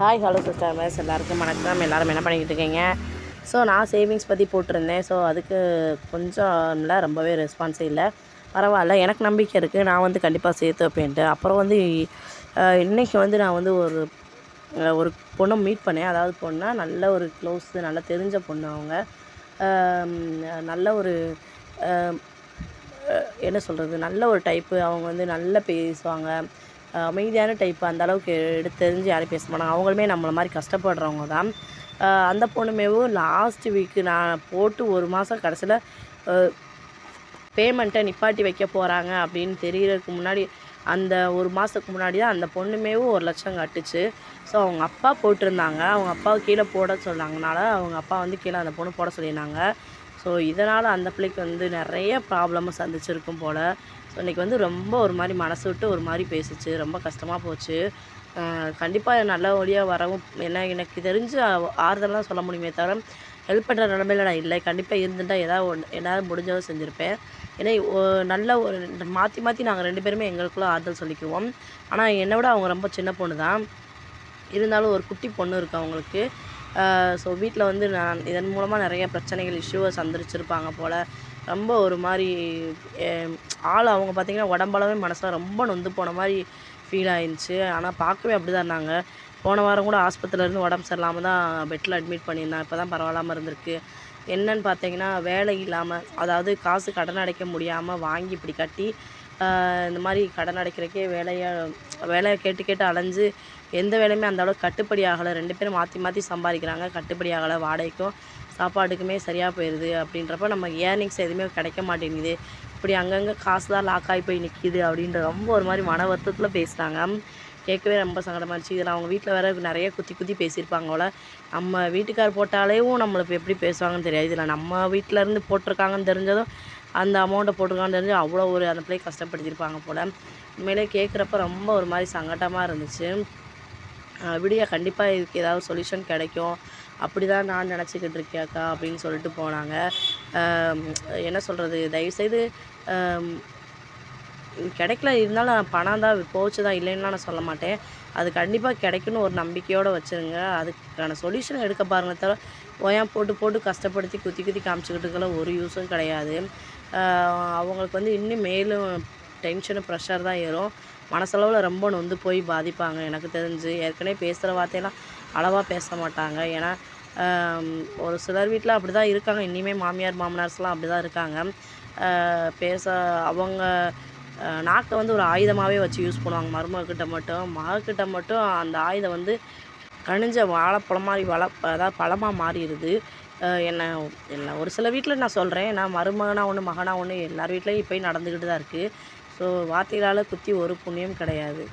Hi hello sisters எல்லாருக்கும் வணக்கம். எல்லாரும் என்ன பண்ணிக்கிட்டு இருக்கீங்க? ஸோ நான் சேவிங்ஸ் பற்றி போட்டிருந்தேன். ஸோ அதுக்கு கொஞ்சம் இல்லை ரொம்பவே ரெஸ்பான்ஸே இல்லை. பரவாயில்ல. எனக்கு நம்பிக்கை இருக்குது நான் வந்து கண்டிப்பாக சேர்த்து வைப்பேன்ட்டு. அப்புறம் வந்து இன்றைக்கி இன்னைக்கு வந்து நான் வந்து ஒரு ஒரு பொண்ணை மீட் பண்ணேன். அதாவது பொண்ணாக நல்ல ஒரு க்ளோஸ் நல்லா தெரிஞ்ச பொண்ணு அவங்க. நல்ல ஒரு என்ன சொல்கிறது நல்ல ஒரு டைப்பு அவங்க வந்து நல்லா பேசுவாங்க. அமைதியான டைப் அந்த அளவுக்கு எடுத்து தெரிஞ்சு யாரும் பேச மாட்டாங்க. அவங்களுமே நம்மளை மாதிரி கஷ்டப்படுறவங்க தான். அந்த பொண்ணுமேவும் லாஸ்ட் வீக்கு நான் போட்டு ஒரு மாதம் கடைசியில் பேமெண்ட்டை நிப்பாட்டி வைக்க போகிறாங்க அப்படின்னு தெரியறதுக்கு முன்னாடி அந்த ஒரு மாதத்துக்கு முன்னாடி தான் அந்த பொண்ணுமேவும் ஒரு லட்சம் கட்டுச்சு. ஸோ அவங்க அப்பா போட்டிருந்தாங்க. அவங்க அப்பாவை கீழே போட சொன்னாங்கனால அவங்க அப்பா வந்து கீழே அந்த பொண்ணு போட சொல்லியிருந்தாங்க. ஸோ இதனால் அந்த பிள்ளைக்கு வந்து நிறைய ப்ராப்ளமும் சந்திச்சிருக்கும் போல். ஸோ இன்றைக்கி வந்து ரொம்ப ஒரு மாதிரி மனசு விட்டு ஒரு மாதிரி பேசிச்சு. ரொம்ப கஷ்டமாக போச்சு. கண்டிப்பாக நல்லபடியாக வரவும் என்ன எனக்கு தெரிஞ்சு ஆ- ஆறுதலாம் சொல்ல முடியுமே தவிர ஹெல்ப் பண்ணுற நிலமையில நான் இல்லை. கண்டிப்பாக இருந்துட்டால் ஏதாவது ஒன்று ஏதாவது முடிஞ்சதும் செஞ்சுருப்பேன். ஏன்னா நல்ல ஒரு மாற்றி மாற்றி நாங்கள் ரெண்டு பேருமே எங்களுக்குள்ளே ஆறுதல் சொல்லிக்குவோம். ஆனால் என்னை விட அவங்க ரொம்ப சின்ன பொண்ணு தான் இருந்தாலும் ஒரு குட்டி பொண்ணு இருக்குது அவங்களுக்கு. ஸோ வீட்டில் வந்து நான் இதன் மூலமாக நிறைய பிரச்சனைகள் இஷ்யூவை சந்திச்சிருப்பாங்க போல். ரொம்ப ஒரு மாதிரி ஆள் அவங்க பார்த்திங்கன்னா உடம்பளவே மனசில் ரொம்ப நொந்து போன மாதிரி ஃபீல் ஆயிருந்துச்சு. ஆனால் பார்க்கவே அப்படி தான் இருந்தாங்க. போன வாரம் கூட ஆஸ்பத்திரியில இருந்து உடம்பு சரியில்லாமல் தான் பெட்டில் அட்மிட் பண்ணியிருந்தேன் இப்போ தான் பரவாயில்லாமல் இருந்திருக்கு. என்னன்னு பார்த்தீங்கன்னா வேலை இல்லாமல் அதாவது காசு கடன் அடைக்க முடியாமல் வாங்கி இப்படி கட்டி இந்த மாதிரி கடன் அடைக்கிறக்கே வேலையை வேலையை கேட்டு கேட்டு அலைஞ்சு எந்த வேலையுமே அந்த அளவுக்கு கட்டுப்படி ஆகலை. ரெண்டு பேரும் மாற்றி மாற்றி சம்பாதிக்கிறாங்க. கட்டுப்படி ஆகலை. வாடகைக்கும் சாப்பாட்டுக்குமே சரியாக போயிடுது அப்படின்றப்ப நம்ம ஏர்னிங்ஸ் எதுவுமே கிடைக்க மாட்டேங்குது. இப்படி அங்கங்கே காசு தான் லாக் ஆகி போய் நிற்கிது அப்படின்ற ரொம்ப ஒரு மாதிரி மன வருத்தத்தில் பேசுகிறாங்க கேட்கவே ரொம்ப சங்கடமாக இருந்துச்சு. இதில் அவங்க வீட்டில் வேறு நிறைய குத்தி குத்தி பேசியிருப்பாங்க போல். நம்ம வீட்டுக்கார் போட்டாலேயும் நம்மளுக்கு எப்படி பேசுவாங்கன்னு தெரியாது. இதில் நம்ம வீட்டில் இருந்து போட்டிருக்காங்கன்னு தெரிஞ்சதும் அந்த அமௌண்ட்டை போட்டிருக்கான்னு தெரிஞ்சு அவ்வளோ ஒரு அந்த பிள்ளையை கஷ்டப்படுத்தியிருப்பாங்க போல். உண்மையிலே கேட்குறப்ப ரொம்ப ஒரு மாதிரி சங்கடமாக இருந்துச்சு. அஹ் விடியா கண்டிப்பாக இதுக்கு ஏதாவது சொல்யூஷன் கிடைக்கும். அப்படி தான் நான் நினச்சிக்கிட்டு இருக்கேக்கா அப்படின்னு சொல்லிட்டு போனாங்க. என்ன சொல்கிறது தயவுசெய்து கிடைக்கல. இருந்தாலும் நான் பணம் தான் போச்சு தான் இல்லைன்னா நான் சொல்ல மாட்டேன். அது கண்டிப்பாக கிடைக்குன்னு ஒரு நம்பிக்கையோடு வச்சுருங்க. அதுக்கான சொல்யூஷன் எடுக்க பாருங்க தவிர ஓயான் போட்டு போட்டு கஷ்டப்படுத்தி குத்தி குத்தி காமிச்சிக்கிட்டுக்கெல்லாம் ஒரு யூஸும் கிடையாது. அவங்களுக்கு வந்து இன்னும் மேலும் டென்ஷனு ப்ரெஷர் தான் ஏறும். மனசளவில் ரொம்ப நொந்து போய் பாதிப்பாங்க. எனக்கு தெரிஞ்சு ஏற்கனவே பேசுகிற வார்த்தையெல்லாம் அளவாக பேச மாட்டாங்க. ஏன்னா ஒரு சிலர் வீட்டில் அப்படி தான் இருக்காங்க. இனிமேல் மாமியார் மாமனார்ஸ்லாம் அப்படி தான் இருக்காங்க பேச அவங்க நாக்கை வந்து ஒரு ஆயுதமாகவே வச்சு யூஸ் பண்ணுவாங்க. மருமகிட்ட மட்டும் மகக்கிட்ட மட்டும் அந்த ஆயுதம் வந்து கனிஞ்ச வாழைப்பழம் மாதிரி வள அதாவது பழமாக மாறிடுது. என்ன என்ன ஒரு சில வீட்டில் நான் சொல்கிறேன் நான் மருமகனா ஒன்று மகனா ஒன்று எல்லார் வீட்லேயும் இப்போயும் நடந்துக்கிட்டு தான் இருக்குது ஸோ வார்த்தைகளால் குத்தி ஒரு புண்ணியம் கிடையாது.